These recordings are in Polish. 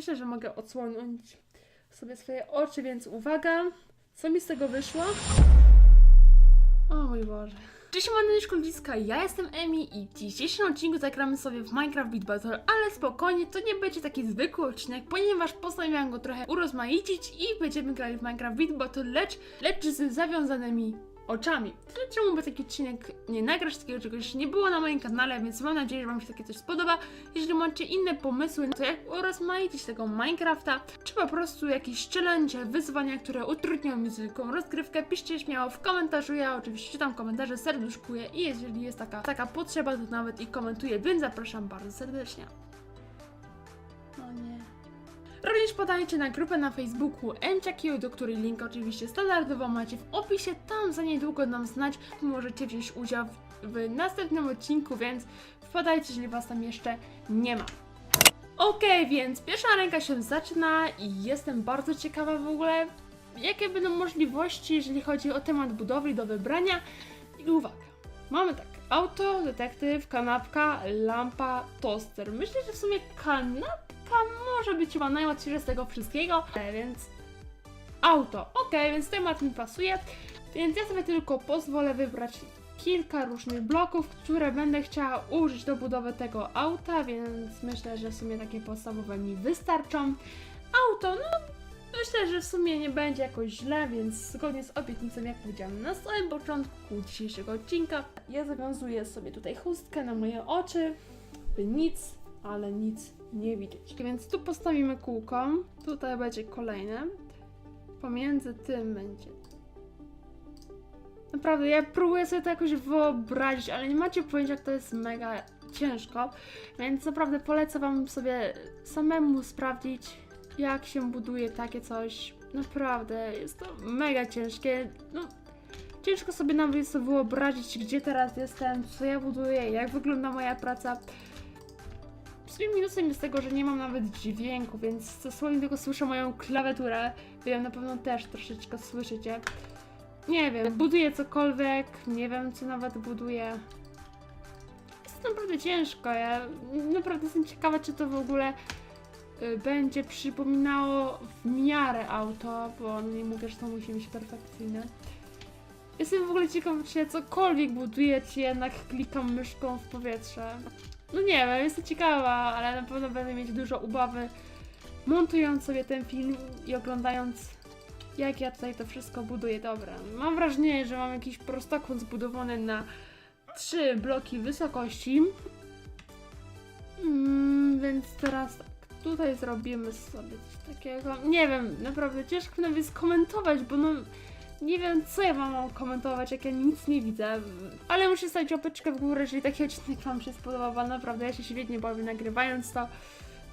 myślę, że mogę odsłonić sobie swoje oczy, więc uwaga. Co mi z tego wyszło? O mój Boże. Cześć, maneczko ludziska, ja jestem Emi i w dzisiejszym odcinku zagramy sobie w Minecraft Beat Battle, ale spokojnie, to nie będzie taki zwykły odcinek, ponieważ postanowiłam go trochę urozmaicić i będziemy grali w Minecraft Beat Battle, lecz, lecz z zawiązanymi oczami. To Czemu by taki odcinek nie nagrać, takiego czegoś nie było na moim kanale, więc mam nadzieję, że Wam się takie coś spodoba. Jeżeli macie inne pomysły to, jak urozmaicić tego Minecrafta, czy po prostu jakieś challenge, wyzwania, które utrudnią mi zwykłą rozgrywkę, piszcie śmiało w komentarzu. Ja oczywiście czytam komentarze, serduszkuję i jeżeli jest taka, taka potrzeba, to nawet i komentuję, więc zapraszam bardzo serdecznie. O nie. Również podajcie na grupę na Facebooku Enciakio, do której link oczywiście standardowo macie w opisie. Tam za niedługo nam znać, możecie wziąć udział w, następnym odcinku, więc wpadajcie, jeżeli was tam jeszcze nie ma. Okej, więc pierwsza ręka się zaczyna i jestem bardzo ciekawa w ogóle, jakie będą możliwości, jeżeli chodzi o temat budowli do wybrania. I uwaga, mamy tak, auto, detektyw, kanapka, lampa, toster. Myślę, że w sumie kanapka może być chyba najłatwiejsza z tego wszystkiego, e, więc auto. Ok, więc temat mi pasuje, więc ja sobie tylko pozwolę wybrać kilka różnych bloków, które będę chciała użyć do budowy tego auta, więc myślę, że w sumie takie podstawowe mi wystarczą. Auto, no myślę, że w sumie nie będzie jakoś źle, więc zgodnie z obietnicą, jak powiedziałam na samym początku dzisiejszego odcinka, ja zawiązuję sobie tutaj chustkę na moje oczy, by nic, ale nic nie widzieć. Więc tu postawimy kółko, tutaj będzie kolejne, pomiędzy tym będzie Naprawdę, ja próbuję sobie to jakoś wyobrazić, ale nie macie pojęcia, jak to jest mega ciężko, więc naprawdę polecam Wam sobie samemu sprawdzić, jak się buduje takie coś. Naprawdę, jest to mega ciężkie. No, ciężko sobie nawet jest to wyobrazić, gdzie teraz jestem, co ja buduję, jak wygląda moja praca. W sumie minusem jest tego, że nie mam nawet dźwięku, więc dosłownie tylko słyszę moją klawiaturę. Wy ją na pewno też troszeczkę słyszycie. Nie wiem, buduję cokolwiek, nie wiem co nawet buduję. Jest naprawdę ciężko, ja naprawdę jestem ciekawa, czy to w ogóle y, będzie przypominało w miarę auto, bo nie mówię, że to musi być perfekcyjne. Jestem w ogóle ciekawa, czy ja cokolwiek buduję, czy jednak klikam myszką w powietrze. No nie wiem, jestem ciekawa, ale na pewno będę mieć dużo ubawy montując sobie ten film i oglądając jak ja tutaj to wszystko buduję. Dobra, mam wrażenie, że mam jakiś prostokąt zbudowany na trzy bloki wysokości. Mm, więc teraz tak, tutaj zrobimy sobie coś takiego. Nie wiem, naprawdę ciężko nawet skomentować, bo no nie wiem co ja mam komentować, jak ja nic nie widzę. Ale muszę stać łapeczkę w górę, jeżeli taki odcinek Wam się spodobał, bo naprawdę ja się świetnie bawię nagrywając to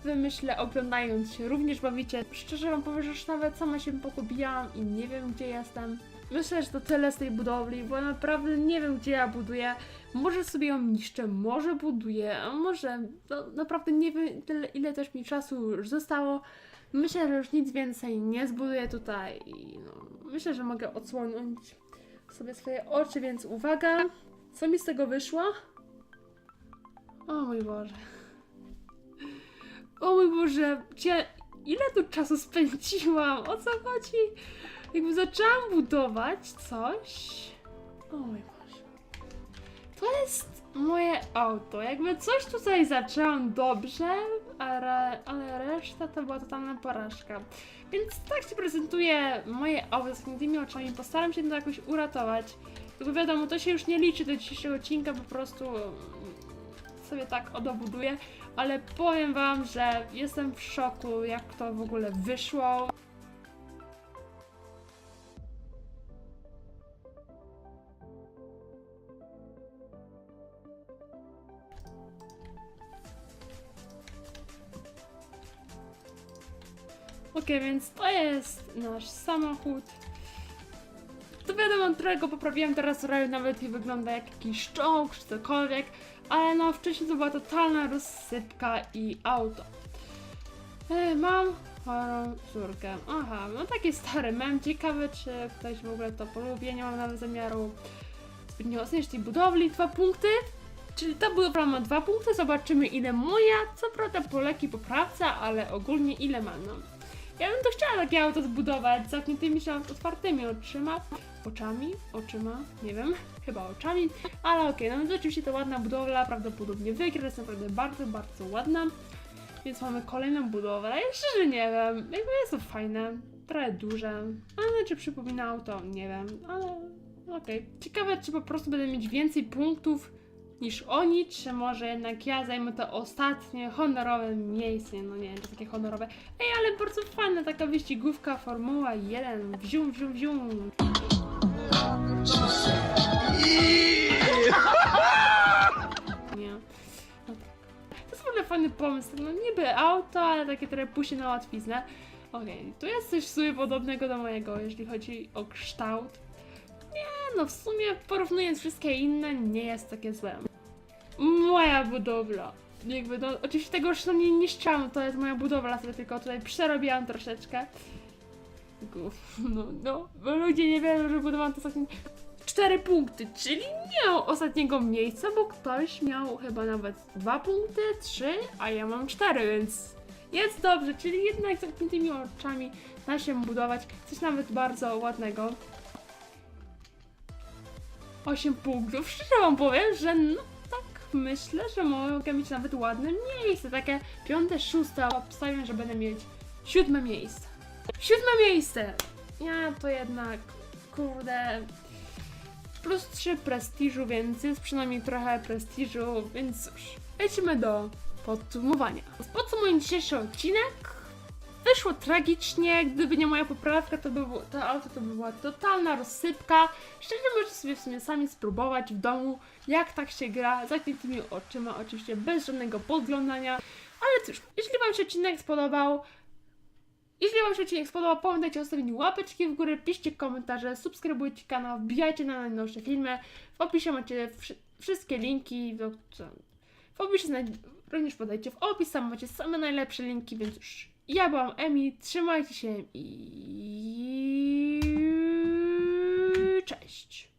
wy myślę, oglądając się również bawicie. Szczerze wam powiem, że już nawet sama się pogubiłam i nie wiem gdzie jestem. Myślę, że to tyle z tej budowli, bo naprawdę nie wiem gdzie ja buduję. Może sobie ją niszczę, może buduję, a może no, naprawdę nie wiem tyle, ile też mi czasu już zostało. Myślę, że już nic więcej nie zbuduję tutaj no, myślę, że mogę odsłonić sobie swoje oczy, więc uwaga. Co mi z tego wyszło? O mój Boże. O mój Boże, gdzie, ile tu czasu spędziłam? O co chodzi? Jakby zaczęłam budować coś. O mój Boże. To jest moje auto. Jakby coś tutaj zaczęłam dobrze, ale, ale reszta to była totalna porażka. Więc tak się prezentuje moje auto z tymi oczami. Postaram się to jakoś uratować. Tylko wiadomo, to się już nie liczy do dzisiejszego odcinka, po prostu sobie tak odobuduję, ale powiem wam, że jestem w szoku, jak to w ogóle wyszło. Ok, więc to jest nasz samochód. To wiadomo, trochę go poprawiłem teraz, trochę nawet nie wygląda jak jakiś czołg czy cokolwiek, ale no wcześniej to była totalna rozsypka i auto. E, mam chorą córkę. Aha, no taki stary mem. Ciekawe, czy ktoś w ogóle to polubi. Nie mam nawet zamiaru zbytnio oceniać tej budowli. Dwa punkty. Czyli ta budowla ma dwa punkty, zobaczymy ile moja, co prawda po lekkiej poprawce, ale ogólnie ile ma, no. Ja bym to chciała takie auto zbudować. Z zamkniętymi czy otwartymi oczyma, oczami, oczyma, nie wiem, chyba oczami, ale okej, no więc oczywiście to ładna budowla, prawdopodobnie wygra, jest naprawdę bardzo, bardzo ładna. Więc mamy kolejną budowę, ja szczerze nie wiem, jakby jest to fajne, trochę duże, ale czy przypomina auto, nie wiem, ale okej. Ciekawe, czy po prostu będę mieć więcej punktów niż oni, czy może jednak ja zajmę to ostatnie honorowe miejsce, no nie wiem, czy takie honorowe. Ej, ale bardzo fajna taka wyścigówka Formuła 1, wzium, wzium, wzium. Nie. No tak. To jest w ogóle fajny pomysł. No niby auto, ale takie trochę pójście na łatwiznę. Okej, tu jest coś w sumie podobnego do mojego, jeśli chodzi o kształt. Nie no, w sumie porównując wszystkie inne, nie jest takie złe. Moja budowla. Jakby no, oczywiście tego już nie niszczałam, to jest moja budowla, sobie tylko tutaj przerobiłam troszeczkę. No, no, bo ludzie nie wiedzą, że budowałam to ostatnie cztery punkty, czyli nie ostatniego miejsca, bo ktoś miał chyba nawet dwa punkty, trzy, a ja mam cztery, więc jest dobrze, czyli jednak z zamkniętymi oczami da się budować coś nawet bardzo ładnego. 8 punktów. Szczerze wam powiem, że no myślę, że mogę mieć nawet ładne miejsce. Takie piąte, szóste. Obstawiam, że będę mieć siódme miejsce. Siódme miejsce! Ja to jednak, kurde, plus 3 prestiżu, więc jest przynajmniej trochę prestiżu, więc cóż, lecimy do podsumowania. Podsumuję dzisiejszy odcinek. Wyszło tragicznie, gdyby nie moja poprawka, to by było, to auto to by była totalna rozsypka. Szczerze możecie sobie w sumie sami spróbować w domu, jak tak się gra, zamkniętymi oczyma, oczywiście bez żadnego podglądania. Ale cóż, jeśli Wam się odcinek spodobał, jeśli Wam się odcinek spodobał, pamiętajcie o zostawieniu łapeczki w górę, piszcie komentarze, subskrybujcie kanał, wbijajcie na najnowsze filmy. W opisie macie wszy- wszystkie linki, do, w opisie również podajcie w opis, tam macie same najlepsze linki, więc już ja byłam Emi, trzymajcie się i cześć!